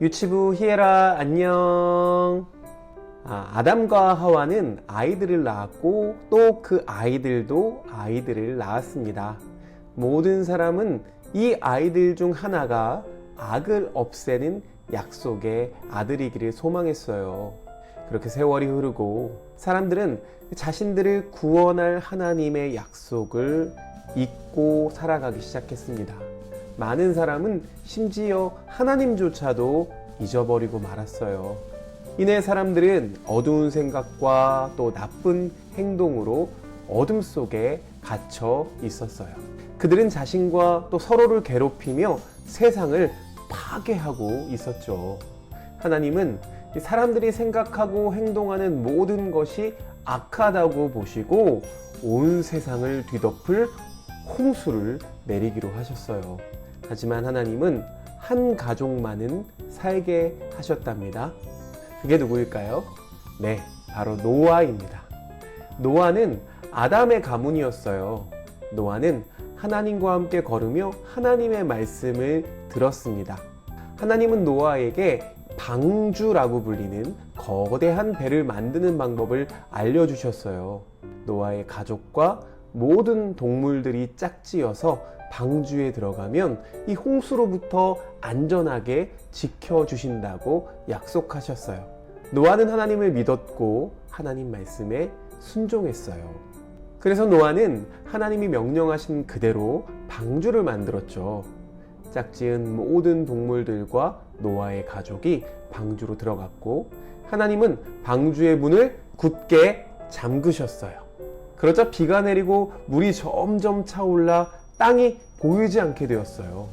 유치부 히에라 안녕. 아, 아담과 하와는 아이들을 낳았고 또 그 아이들도 아이들을 낳았습니다. 모든 사람은 이 아이들 중 하나가 악을 없애는 약속의 아들이기를 소망했어요. 그렇게 세월이 흐르고 사람들은 자신들을 구원할 하나님의 약속을 잊고 살아가기 시작했습니다. 많은 사람은 심지어 하나님조차도 잊어버리고 말았어요. 이내 사람들은 어두운 생각과 또 나쁜 행동으로 어둠 속에 갇혀 있었어요. 그들은 자신과 또 서로를 괴롭히며 세상을 파괴하고 있었죠. 하나님은 이 사람들이 생각하고 행동하는 모든 것이 악하다고 보시고 온 세상을 뒤덮을 홍수를 내리기로 하셨어요. 하지만 하나님은 한 가족만은 살게 하셨답니다. 그게 누구일까요? 네, 바로 노아입니다. 노아는 아담의 가문이었어요. 노아는 하나님과 함께 걸으며 하나님의 말씀을 들었습니다. 하나님은 노아에게 방주라고 불리는 거대한 배를 만드는 방법을 알려주셨어요. 노아의 가족과 모든 동물들이 짝지어서 방주에 들어가면 이 홍수로부터 안전하게 지켜주신다고 약속하셨어요. 노아는 하나님을 믿었고 하나님 말씀에 순종했어요. 그래서 노아는 하나님이 명령하신 그대로 방주를 만들었죠. 짝지은 모든 동물들과 노아의 가족이 방주로 들어갔고 하나님은 방주의 문을 굳게 잠그셨어요. 그러자 비가 내리고 물이 점점 차올라 땅이 보이지 않게 되었어요.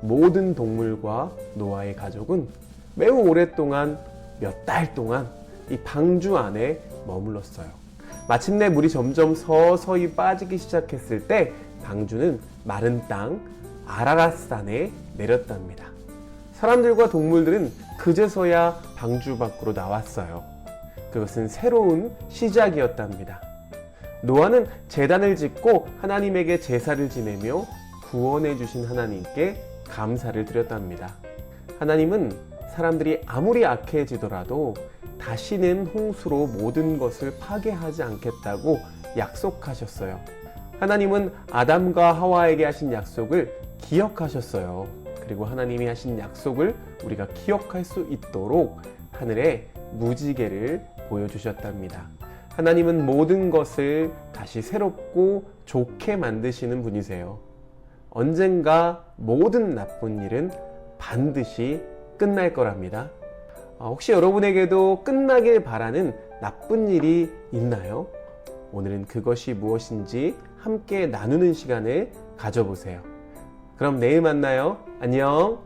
모든 동물과 노아의 가족은 매우 오랫동안 몇 달 동안 이 방주 안에 머물렀어요. 마침내 물이 점점 서서히 빠지기 시작했을 때 방주는 마른 땅 아라라산에 내렸답니다. 사람들과 동물들은 그제서야 방주 밖으로 나왔어요. 그것은 새로운 시작이었답니다. 노아는 재단을 짓고 하나님에게 제사를 지내며 구원해 주신 하나님께 감사를 드렸답니다. 하나님은 사람들이 아무리 악해지더라도 다시는 홍수로 모든 것을 파괴하지 않겠다고 약속하셨어요. 하나님은 아담과 하와에게 하신 약속을 기억하셨어요. 그리고 하나님이 하신 약속을 우리가 기억할 수 있도록 하늘에 무지개를 보여주셨답니다. 하나님은 모든 것을 다시 새롭고 좋게 만드시는 분이세요. 언젠가 모든 나쁜 일은 반드시 끝날 거랍니다. 아, 혹시 여러분에게도 끝나길 바라는 나쁜 일이 있나요? 오늘은 그것이 무엇인지 함께 나누는 시간을 가져보세요. 그럼 내일 만나요. 안녕.